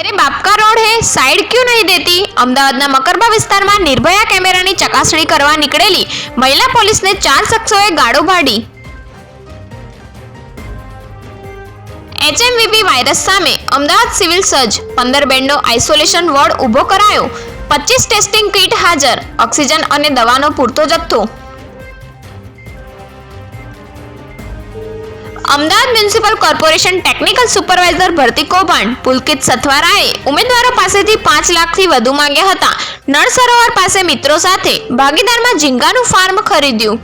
Side ક્યુ નહીં દેતી અમદાવાદના મકરબા વિસ્તારમાં નિર્ભયા કેમેરાની ચકાસણી કરવા નીકળેલી મહિલા પોલીસને ચાર શખ્સોએ ગાળો ભાડી એચએમવીપી વાયરસ સામે અમદાવાદ સિવિલ સર્જ પંદર બેન્ડો આઇસોલેશન વોર્ડ ઊભો કરાયો પચીસ ટેસ્ટિંગ કીટ હાજર ઓક્સિજન અને દવાનો પૂરતો જથ્થો Ahmedabad municipal corporation technical supervisor ભરતી કૌભાંડ પુલકિત સથવારાએ ઉમેદવારો પાસેથી પાંચ લાખથી વધુ માંગ્યા હતા. નળ સરોવર પાસે મિત્રો સાથે ભાગીદારમાં ઝીંગાનું ફાર્મ ખરીદ્યું.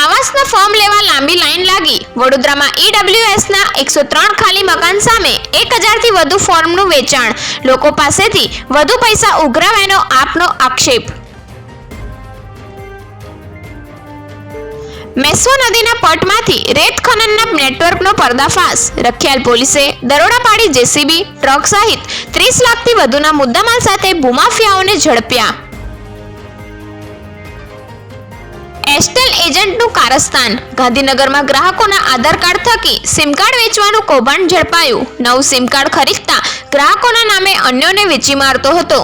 આવાસના ફોર્મ લેવા લાંબી લાઈન લાગી. વડોદરામાં ઈડબ્લ્યુએસના એકસો ત્રણ ખાલી મકાન સામે એક હજારથી વધુ ફોર્મનું વેચાણ. લોકો પાસેથી વધુ પૈસા ઉઘરાવ્યાનો આપનો આક્ષેપ. મેસ્વો નદીના પટમાંથી રેત ખનનના નેટવર્કનો પર્દાફાશ. રખિયાલ પોલીસે દરોડા પાડી જેસીબી, ટ્રક સહિત ત્રીસ લાખથી વધુના મુદ્દામાલ સાથે ભૂમાફિયાઓને ઝડપ્યા. એસ્ટેલ એજન્ટનું કારસ્તાન. ગાંધીનગરમાં ગ્રાહકોના આધાર કાર્ડ થકી સિમ કાર્ડ વેચવાનું કૌભાંડ ઝડપાયું. નવું સિમ કાર્ડ ખરીદતા ગ્રાહકોના નામે અન્યોને વેચી મારતો હતો.